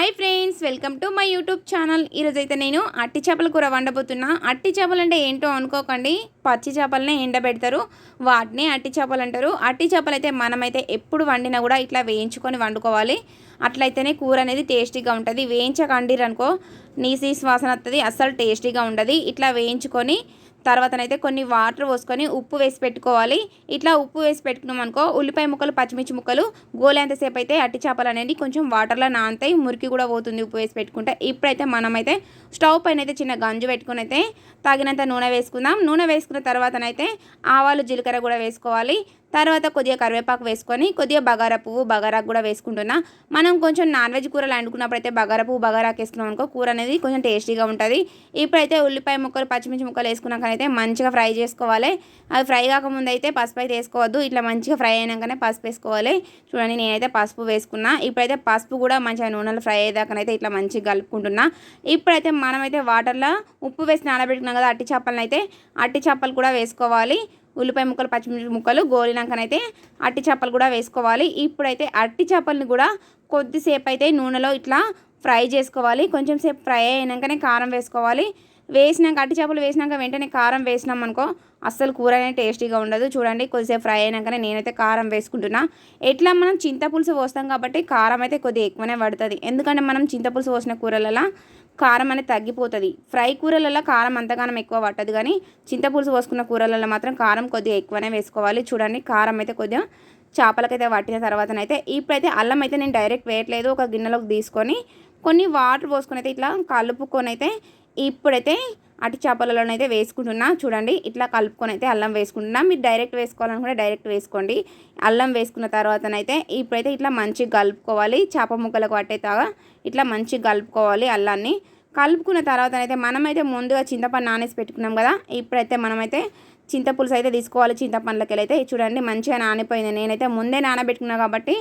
Hi friends welcome to my YouTube channel. ఈరోజైతే నేను అట్టి చేపల కూర వండబోతున్నా. అట్టి చేపలు అంటే ఏంటో అనుకోకండి. పచ్చి చేపలనే ఎండబెడతారు. వాటిని అట్టి చేపలు అంటారు. అట్టి చేపలు అయితే మనమైతే ఎప్పుడు వండినా కూడా ఇట్లా వేయించుకొని వండుకోవాలి. అట్లయితేనే కూర అనేది టేస్టీగా ఉంటుంది. వేయించకండిరనుకో నీసి వాసన వస్తుంది అస్సలు టేస్టీగా ఉండదు. ఇట్లా వేయించుకొని తర్వాతనైతే కొన్ని వాటర్ పోసుకొని ఉప్పు వేసి పెట్టుకోవాలి. ఇట్లా ఉప్పు వేసి పెట్టుకున్నాం అనుకో ఉల్లిపాయ ముక్కలు పచ్చిమిర్చి ముక్కలు గోలేంతసేపు అయితే అట్టి చేపలు అనేది కొంచెం వాటర్లో నానతాయి మురికి కూడా పోతుంది ఉప్పు వేసి పెట్టుకుంటే. ఇప్పుడైతే మనమైతే స్టవ్ పైన అయితే చిన్న గంజు పెట్టుకుని అయితే తగినంత నూనె వేసుకుందాం. నూనె వేసుకున్న తర్వాతనైతే ఆవాలు జీలకర్ర కూడా వేసుకోవాలి. తర్వాత కొద్దిగా కరివేపాకు వేసుకొని కొద్దిగా బగారా పువ్వు బగారాకు కూడా వేసుకుంటున్నా. మనం కొంచెం నాన్ వెజ్ కూరలు వండుకున్నప్పుడు అయితే బగారా పువ్వు బగారాకు వేసుకున్నాం అనుకో కూర అనేది కొంచెం టేస్టీగా ఉంటుంది. ఇప్పుడైతే ఉల్లిపాయ ముక్కలు పచ్చిమిర్చి ముక్కలు వేసుకున్నాకనైతే మంచిగా ఫ్రై చేసుకోవాలి. అవి ఫ్రై కాకముందు అయితే పసుపు అయితే వేసుకోవద్దు. ఇట్లా మంచిగా ఫ్రై అయినాకనే పసుపు వేసుకోవాలి. చూడండి నేనైతే పసుపు వేసుకున్నా. ఇప్పుడైతే పసుపు కూడా మంచిగా నూనెలో ఫ్రై అయ్యేదాకనైతే ఇట్లా మంచిగా కలుపుకుంటున్నా. ఇప్పుడైతే మనమైతే వాటర్లో ఉప్పు వేసి నానబెట్టుకున్నాం కదా అట్టి చేపలను అయితే అట్టి చేపలు కూడా వేసుకోవాలి. ఉల్లిపాయ ముక్కలు పచ్చిమిర్చి ముక్కలు గోలినాకనైతే అట్టి చేపలు కూడా వేసుకోవాలి. ఇప్పుడైతే అట్టి చేపల్ని కూడా కొద్దిసేపు అయితే నూనెలో ఇట్లా ఫ్రై చేసుకోవాలి. కొంచెం సేపు ఫ్రై అయినాకనే కారం వేసుకోవాలి. వేసినాక అట్టి చేపలు వేసినాక వెంటనే కారం వేసినాం అనుకో అస్సలు కూర అనేది టేస్టీగా ఉండదు. చూడండి కొద్దిసేపు ఫ్రై అయినాకనే నేనైతే కారం వేసుకుంటున్నా. ఎట్లా మనం చింతపులుసు పోస్తాం కాబట్టి కారం అయితే కొద్దిగా ఎక్కువనే పడుతుంది. ఎందుకంటే మనం చింతపులుసు పోసిన కూరలలో కారం అనేది తగ్గిపోతుంది. ఫ్రై కూరలలో కారం అంతగానం ఎక్కువ పట్టదు కానీ చింతపులుసు పోసుకున్న కూరలలో మాత్రం కారం కొద్దిగా ఎక్కువనే వేసుకోవాలి. చూడండి కారం అయితే కొద్దిగా చేపలకైతే పట్టిన తర్వాతనైతే ఇప్పుడైతే అల్లం అయితే నేను డైరెక్ట్ వేయట్లేదు. ఒక గిన్నెలోకి తీసుకొని కొన్ని వాటర్ పోసుకొని అయితే ఇట్లా కలుపుకొని అయితే ఇప్పుడైతే అటు చేపలలోనైతే వేసుకుంటున్నా. చూడండి ఇట్లా కలుపుకొని అయితే అల్లం వేసుకుంటున్నా. మీరు డైరెక్ట్ వేసుకోవాలనుకుంటే డైరెక్ట్ వేసుకోండి. అల్లం వేసుకున్న తర్వాతనైతే ఇప్పుడైతే ఇట్లా మంచిగా కలుపుకోవాలి. చేప ముక్కలకు పట్టేతాగా ఇట్లా మంచిగా కలుపుకోవాలి అల్లాన్ని. కలుపుకున్న తర్వాతనైతే మనమైతే ముందుగా చింతపండు నానేసి పెట్టుకున్నాం కదా. ఇప్పుడైతే మనమైతే చింతపులుసు అయితే తీసుకోవాలి. చింతపండ్లకి అయితే చూడండి మంచిగా నానిపోయింది. నేనైతే ముందే నానబెట్టుకున్నా కాబట్టి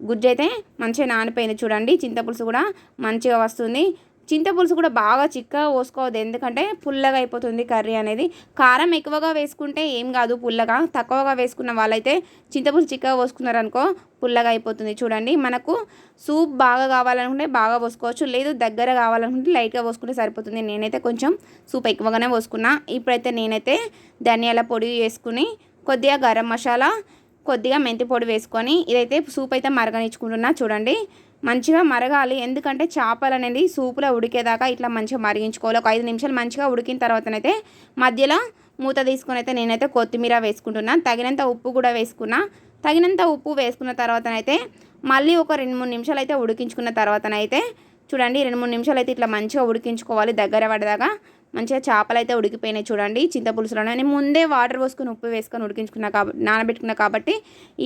గుజ్జు అయితే మంచిగా నానిపోయింది చూడండి. చింతపులుసు కూడా మంచిగా వస్తుంది. చింతపులుసు కూడా బాగా చిక్కగా పోసుకోవద్దు. ఎందుకంటే పుల్లగా అయిపోతుంది కర్రీ అనేది. కారం ఎక్కువగా వేసుకుంటే ఏం కాదు పుల్లగా. తక్కువగా వేసుకున్న వాళ్ళైతే చింతపులుసు చిక్కగా పోసుకున్నారనుకో పుల్లగా అయిపోతుంది. చూడండి మనకు సూప్ బాగా కావాలనుకుంటే బాగా పోసుకోవచ్చు. లేదు దగ్గర కావాలనుకుంటే లైట్గా పోసుకుంటే సరిపోతుంది. నేనైతే కొంచెం సూప్ ఎక్కువగానే పోసుకున్నా. ఇప్పుడైతే నేనైతే ధనియాల పొడి వేసుకుని కొద్దిగా గరం మసాలా కొద్దిగా మెంతి పొడి వేసుకొని ఇదైతే సూప్ అయితే మరగనిచ్చుకుంటున్నా. చూడండి మంచిగా మరగాలి. ఎందుకంటే చేపలు అనేది సూపులో ఉడికేదాకా ఇట్లా మంచిగా మరిగించుకోవాలి. ఒక ఐదు నిమిషాలు మంచిగా ఉడికిన తర్వాతనైతే మధ్యలో మూత తీసుకొని అయితే నేనైతే కొత్తిమీర వేసుకుంటున్నాను తగినంత ఉప్పు కూడా వేసుకున్నా. తగినంత ఉప్పు వేసుకున్న తర్వాతనైతే మళ్ళీ ఒక రెండు మూడు నిమిషాలు అయితే ఉడికించుకున్న తర్వాతనైతే చూడండి రెండు మూడు నిమిషాలు అయితే ఇట్లా మంచిగా ఉడికించుకోవాలి దగ్గర పడదాకా. మంచిగా చేపలు అయితే ఉడికిపోయినాయి చూడండి చింతపులుసులో నేను ముందే వాటర్ పోసుకొని ఉప్పు వేసుకొని ఉడికించుకున్నా కాబట్టి నానబెట్టుకున్నా కాబట్టి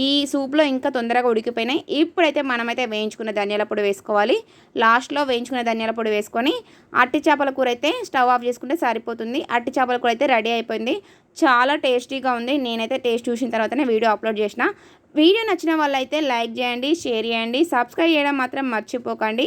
ఈ సూప్లో ఇంకా తొందరగా ఉడికిపోయినాయి. ఇప్పుడైతే మనమైతే వేయించుకున్న ధనియాల పొడి వేసుకోవాలి. లాస్ట్లో వేయించుకున్న ధనియాల పొడి వేసుకొని అట్టి చేపల కూర అయితే స్టవ్ ఆఫ్ చేసుకుంటే సరిపోతుంది. అట్టి చేపల కూర అయితే రెడీ అయిపోయింది. చాలా టేస్టీగా ఉంది. నేనైతే టేస్ట్ చూసిన తర్వాతనే వీడియో అప్లోడ్ చేసిన. వీడియో నచ్చిన వాళ్ళైతే లైక్ చేయండి షేర్ చేయండి. సబ్స్క్రైబ్ చేయడం మాత్రం మర్చిపోకండి.